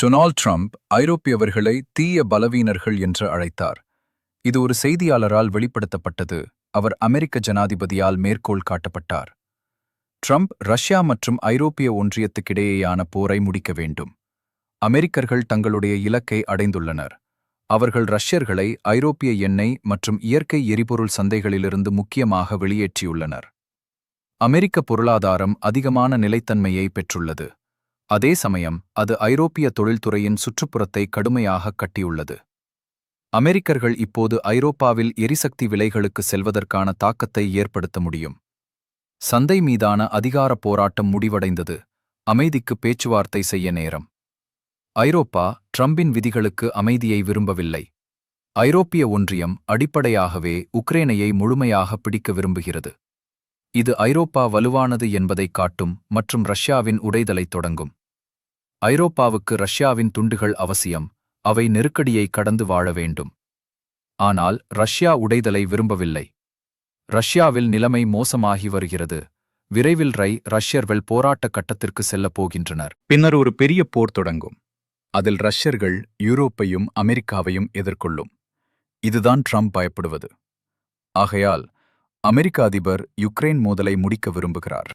Donald Trump ஐரோப்பியவர்களை தீய பலவீனர்கள் என்று அழைத்தார். இது ஒரு செய்தியாளரால் வெளிப்படுத்தப்பட்டது. அவர் அமெரிக்க ஜனாதிபதியால் மேற்கோள் காட்டப்பட்டார். ட்ரம்ப் ரஷ்யா மற்றும் ஐரோப்பிய ஒன்றியத்துக்கிடையேயான போரை முடிக்க வேண்டும். அமெரிக்கர்கள் தங்களுடைய இலக்கை அடைந்துள்ளனர். அவர்கள் ரஷ்யர்களை ஐரோப்பிய எண்ணெய் மற்றும் இயற்கை எரிபொருள் சந்தைகளிலிருந்து முக்கியமாக வெளியேற்றியுள்ளனர். அமெரிக்க பொருளாதாரம் அதிகமான நிலைத்தன்மையை பெற்றுள்ளது. அதே சமயம் அது ஐரோப்பிய தொழில்துறையின் சுற்றுப்புறத்தை கடுமையாக கட்டியுள்ளது. அமெரிக்கர்கள் இப்போது ஐரோப்பாவில் எரிசக்தி விலைகளுக்கு செல்வதற்கான தாக்கத்தை ஏற்படுத்த முடியும். சந்தை மீதான அதிகார போராட்டம் முடிவடைந்தது. அமைதிக்கு பேச்சுவார்த்தை செய்ய நேரம். ஐரோப்பா ட்ரம்பின் விதிகளுக்கு அமைதியை விரும்பவில்லை. ஐரோப்பிய ஒன்றியம் அடிப்படையாகவே உக்ரேனையை முழுமையாக பிடிக்க விரும்புகிறது. இது ஐரோப்பா வலுவானது என்பதைக் காட்டும் மற்றும் ரஷ்யாவின் உடைதலைத் தொடங்கும். ஐரோப்பாவுக்கு ரஷ்யாவின் துண்டுகள் அவசியம் அவை நெருக்கடியை கடந்து வாழ வேண்டும். ஆனால் ரஷ்யா உடைதலை விரும்பவில்லை. ரஷ்யாவில் நிலைமை மோசமாகி வருகிறது. விரைவில் ரை ரஷ்யர்கள் போராட்ட கட்டத்திற்கு செல்லப் போகின்றனர். பின்னர் ஒரு பெரிய போர் தொடங்கும். அதில் ரஷ்யர்கள் யூரோப்பையும் அமெரிக்காவையும் எதிர்கொள்ளும். இதுதான் ட்ரம்ப் பயப்படுவது. ஆகையால் அமெரிக்க அதிபர் யுக்ரைன் மோதலை முடிக்க விரும்புகிறார்.